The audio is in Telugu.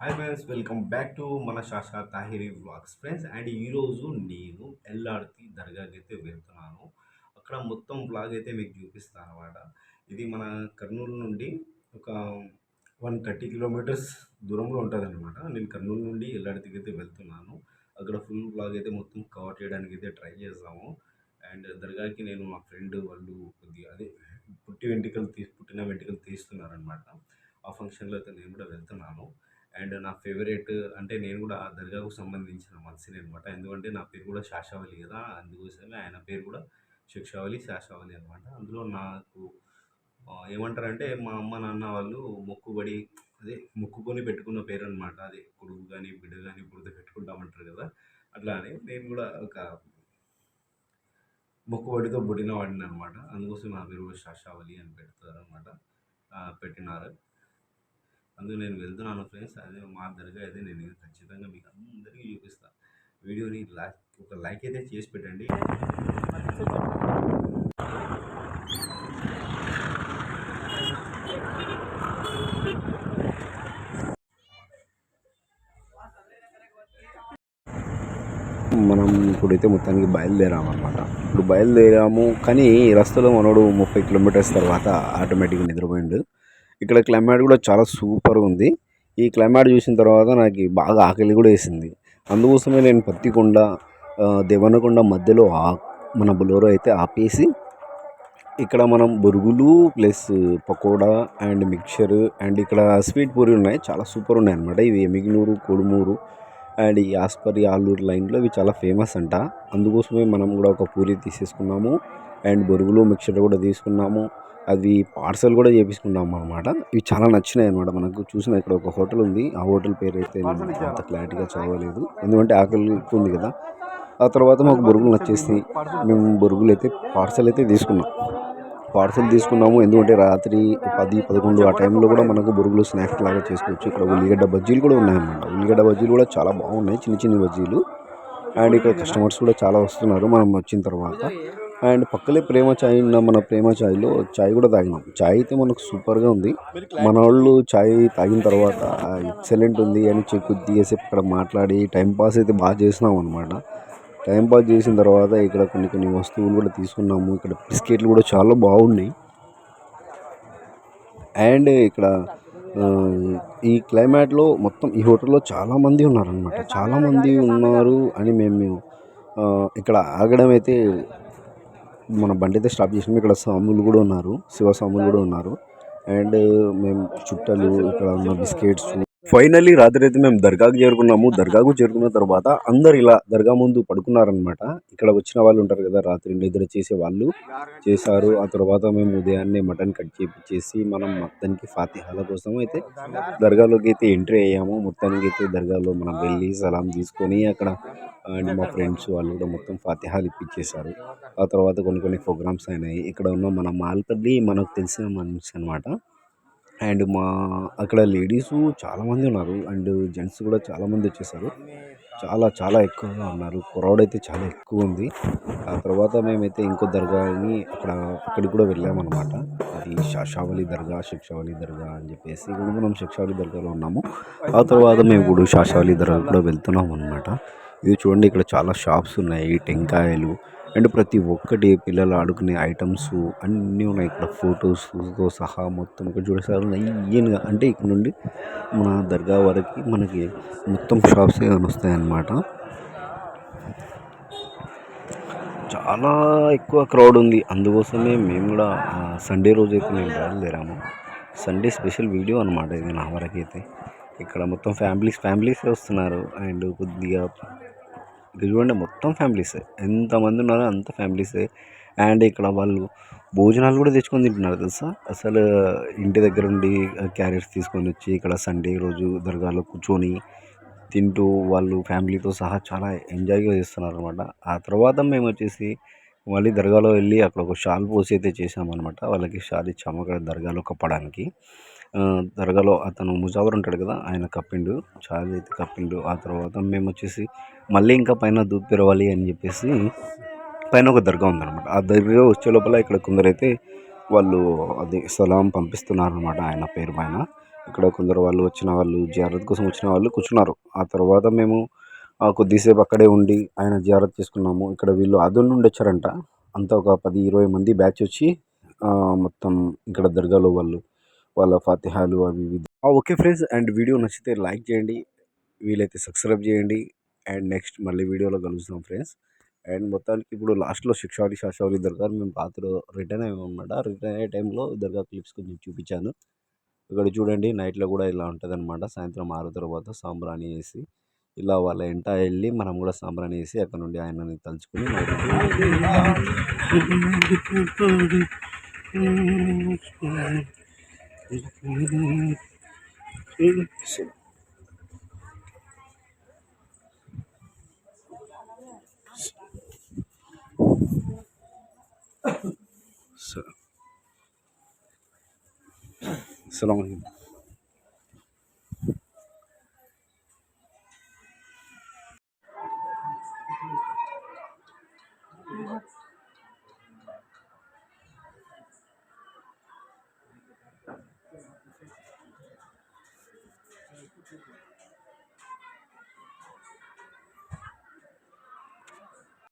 Hi friends welcome back to మన శాషా తాహిరి వ్లాగ్స్ ఫ్రెండ్స్ అండ్ ఈరోజు నేను ఎల్ఆర్తి దర్గాకి అయితే వెళ్తున్నాను. అక్కడ మొత్తం వ్లాగ్ అయితే మీకు చూపిస్తాను అనమాట ఇది మన కర్నూలు నుండి ఒక వన్ థర్టీ కిలోమీటర్స్ దూరంలో ఉంటుంది అనమాట నేను కర్నూలు నుండి ఎల్ఆర్తికి అయితే వెళ్తున్నాను. అక్కడ ఫుల్ వ్లాగ్ అయితే మొత్తం కవర్ చేయడానికి అయితే ట్రై చేస్తాము అండ్ దర్గాకి నేను మా ఫ్రెండ్ వాళ్ళు కొద్దిగా అదే పుట్టి వెంట్రుకలు తీ పుట్టిన వెంట్రుకలు తీస్తున్నారనమాట ఆ ఫంక్షన్లో అయితే నేను కూడా వెళ్తున్నాను. అండ్ నా ఫేవరెట్ అంటే నేను కూడా ఆ దర్గాకు సంబంధించిన మనిషిని అనమాట ఎందుకంటే నా పేరు కూడా శాషావలి కదా అందుకోసమే ఆయన పేరు కూడా శిక్షావళి శాషావళి అనమాట అందులో నాకు ఏమంటారంటే మా అమ్మ నాన్న వాళ్ళు మొక్కుబడి అదే మొక్కుకొని పెట్టుకున్న పేరు అనమాట అదే కొడుకు కానీ బిడ్డ కానీ బురద పెట్టుకుంటామంటారు కదా అట్లా అని నేను కూడా ఒక మొక్కుబడితో పుట్టిన వాడిని అనమాట అందుకోసం నా పేరు కూడా శాషావళి అని పెడతారు అనమాట పెట్టినారు. అందుకు నేను వెళ్తున్నాను ఫ్రెండ్స్. అదే మా దగ్గర అయితే నేను ఖచ్చితంగా మీకు అందరికీ చూపిస్తాను వీడియోని లైక్ ఒక లైక్ అయితే చేసి పెట్టండి. మనం ఇప్పుడైతే మొత్తానికి బయలుదేరామన్నమాట. ఇప్పుడు బయలుదేరాము కానీ ఈ రస్తలో మనోడు ముప్పై కిలోమీటర్స్ తర్వాత ఆటోమేటిక్గా నిద్రపోయిండు. ఇక్కడ క్లైమేట్ కూడా చాలా సూపర్గా ఉంది. ఈ క్లైమేట్ చూసిన తర్వాత నాకు బాగా ఆకలి కూడా వేసింది. అందుకోసమే నేను పత్తికొండ దేవనకొండ మధ్యలో ఆ మన బొలోరో అయితే ఆపేసి ఇక్కడ మనం బొరుగులు plus pakoda and mixture and ఇక్కడ స్వీట్ పూరి ఉన్నాయి. చాలా సూపర్ ఉన్నాయి అనమాట ఇవి ఎమిగినూరు కొడుమూరు అండ్ ఈ ఆస్పరి ఆలూరు లైన్లో ఇవి చాలా ఫేమస్ అంట. అందుకోసమే మనం కూడా ఒక పూరి తీసేసుకున్నాము అండ్ బొరుగులు మిక్చర్ కూడా తీసుకున్నాము. అవి పార్సల్ కూడా చేపించుకున్నాము అనమాట ఇవి చాలా నచ్చినాయి అనమాట మనకు. చూసిన ఇక్కడ ఒక హోటల్ ఉంది. ఆ హోటల్ పేరు అయితే అంత క్లారిటీగా చదవలేదు. ఎందుకంటే ఆకలి ఉంది కదా. ఆ తర్వాత మాకు బొరుగులు నచ్చేసి మేము బొరుగులు అయితే పార్సల్ అయితే తీసుకున్నాం. పార్సల్ తీసుకున్నాము. ఎందుకంటే రాత్రి పది పదకొండు ఆ టైంలో కూడా మనకు బొరుగులు స్నాక్స్ లాగా చేసుకోవచ్చు. ఇక్కడ ఉల్లిగడ్డ బజ్జీలు కూడా ఉన్నాయన్నమాట. ఉల్లిగడ్డ బజ్జీలు కూడా చాలా బాగున్నాయి. చిన్న చిన్న బజ్జీలు. అండ్ ఇక్కడ కస్టమర్స్ కూడా చాలా వస్తున్నారు. మనం వచ్చిన తర్వాత. అండ్ పక్కలే ప్రేమ చాయ్ ఉన్న మన ప్రేమ చాయ్లో చాయ్ కూడా తాగినాం. చాయ్ అయితే మనకు సూపర్గా ఉంది. మన వాళ్ళు చాయ్ తాగిన తర్వాత ఎక్సలెంట్ ఉంది అని చెప్పి కొద్దిగా ఇక్కడ మాట్లాడి టైం పాస్ అయితే బాగా చేసినాం అనమాట టైం పాస్ చేసిన తర్వాత ఇక్కడ కొన్ని కొన్ని వస్తువులు కూడా తీసుకున్నాము. ఇక్కడ బిస్కెట్లు కూడా చాలా బాగున్నాయి. అండ్ ఇక్కడ ఈ క్లైమేట్లో మొత్తం ఈ హోటల్లో చాలామంది ఉన్నారనమాట చాలామంది ఉన్నారు అని మేము ఇక్కడ ఆగడం అయితే మన బండి అయితే స్టాప్ చేసినాం. ఇక్కడ స్వాములు కూడా ఉన్నారు. శివ స్వాములు కూడా ఉన్నారు. అండ్ మేము చుట్టాలు ఇక్కడ ఉన్న బిస్కెట్స్ ఫైనల్లీ రాత్రి అయితే మేము దర్గాకు చేరుకున్నాము. దర్గాకు చేరుకున్న తర్వాత అందరు ఇలా దర్గా ముందు పడుకున్నారనమాట ఇక్కడ వచ్చిన వాళ్ళు ఉంటారు కదా రాత్రి నిద్ర చేసే వాళ్ళు. చేశారు. ఆ తర్వాత మేము ఉదయాన్నే మటన్ కట్ చేపించేసి మనం మొత్తానికి ఫాతిహాల కోసం అయితే దర్గాలోకి అయితే ఎంట్రీ అయ్యాము. మొత్తానికి అయితే దర్గాలో మనం వెళ్ళి సలాం తీసుకొని అక్కడ అండ్ మా ఫ్రెండ్స్ వాళ్ళు కూడా మొత్తం ఫాతిహాలు ఇప్పించేశారు. ఆ తర్వాత కొన్ని కొన్ని ప్రోగ్రామ్స్ అయినాయి. ఇక్కడ ఉన్న మన మాల్పల్లి మనకు తెలిసిన మనిషి అనమాట అండ్ మా అక్కడ లేడీస్ చాలామంది ఉన్నారు. అండ్ జెంట్స్ కూడా చాలామంది వచ్చేసారు. చాలా చాలా ఎక్కువగా ఉన్నారు. క్రౌడ్ అయితే చాలా ఎక్కువ ఉంది. ఆ తర్వాత మేమైతే ఇంకో దర్గాని అక్కడ అక్కడికి కూడా వెళ్ళామన్నమాట. అది షాషావలి దర్గా శిక్షావలి దర్గా అని చెప్పేసి ఇప్పుడు మనం శిక్షావలి దర్గాలో ఉన్నాము. ఆ తర్వాత మేము ఇప్పుడు షాషావలి దర్గా కూడా వెళ్తున్నాం అనమాట ఇది చూడండి ఇక్కడ చాలా షాప్స్ ఉన్నాయి. టెంకాయలు అండ్ ప్రతి ఒక్కటి పిల్లలు ఆడుకునే ఐటమ్స్ అన్నీ ఉన్నాయి. ఇక్కడ ఫొటోస్తో సహా మొత్తం ఇక్కడ చూడసారు లైన్గా అంటే ఇక్కడ నుండి మన దర్గా వరకు మనకి మొత్తం షాప్స్ వస్తాయి అన్నమాట చాలా ఎక్కువ క్రౌడ్ ఉంది. అందుకోసమే మేము కూడా సండే రోజు అయితే మేము బయలుదేరాము. సండే స్పెషల్ వీడియో అనమాట ఇది నా వరకైతే. ఇక్కడ మొత్తం ఫ్యామిలీస్ ఫ్యామిలీస్ వస్తున్నారు. అండ్ కొద్దిగా ఇక్కడ చూడండి మొత్తం ఫ్యామిలీసే. ఎంతమంది ఉన్నారో అంత ఫ్యామిలీసే. అండ్ ఇక్కడ వాళ్ళు భోజనాలు కూడా తెచ్చుకొని తింటున్నారు తెలుసా? అసలు ఇంటి దగ్గర ఉండి క్యారెట్స్ తీసుకొని వచ్చి ఇక్కడ సండే రోజు దర్గాలో కూర్చొని తింటూ వాళ్ళు ఫ్యామిలీతో సహా చాలా ఎంజాయ్గా చేస్తున్నారు అనమాట ఆ తర్వాత మేము వచ్చేసి మళ్ళీ దర్గాలో వెళ్ళి అక్కడ ఒక షాల్ పోసి అయితే చేసామన్నమాట వాళ్ళకి షాల్ ఇచ్చాము అక్కడ దర్గాలో కప్పడానికి. దర్గాలో అతను ముజావర్ ఉంటాడు కదా ఆయన కప్పిండు షాల్ అయితే కప్పిండు. ఆ తర్వాత మేము వచ్చేసి మళ్ళీ ఇంకా పైన దూద్ పెరవాలి అని చెప్పేసి పైన ఒక దర్గా ఉందన్నమాట. ఆ దర్గా వచ్చే లోపల ఇక్కడ కొందరైతే వాళ్ళు అది సలాం పంపిస్తున్నారు అనమాట ఆయన పేరు పైన. ఇక్కడ కొందరు వాళ్ళు వచ్చిన వాళ్ళు జియారత్ కోసం వచ్చిన వాళ్ళు కూర్చున్నారు. ఆ తర్వాత మేము కొద్దిసేపు అక్కడే ఉండి ఆయన జియారత్ చేసుకున్నాము. ఇక్కడ వీళ్ళు ఆదోన్ నుండి వచ్చారంట. అంతా ఒక పది ఇరవై మంది బ్యాచ్ వచ్చి మొత్తం ఇక్కడ దర్గాలో వాళ్ళు వాళ్ళ ఫాతిహాలు అవి ఇవి. Okay friends. అండ్ వీడియో నచ్చితే లైక్ చేయండి. వీలైతే సబ్స్క్రైబ్ చేయండి. అండ్ నెక్స్ట్ మళ్ళీ వీడియోలో కలుస్తాం ఫ్రెండ్స్. అండ్ మొత్తానికి ఇప్పుడు లాస్ట్లో శిక్షావళి శాషావళి దర్గా మేము రాత్రి రిటర్న్ అయ్యామన్నమాట రిటర్న్ అయ్యే టైంలో దర్గా క్లిప్స్ కొంచెం చూపించాను. ఇక్కడ చూడండి నైట్లో కూడా ఇలా ఉంటుంది అనమాట సాయంత్రం ఆరు తర్వాత సాంబ్రాణి వేసి ఇలా వాళ్ళ ఎంట వెళ్ళి మనం కూడా సాంబ్రాణి వేసి అక్కడ నుండి ఆయనని తలుచుకుని సలాం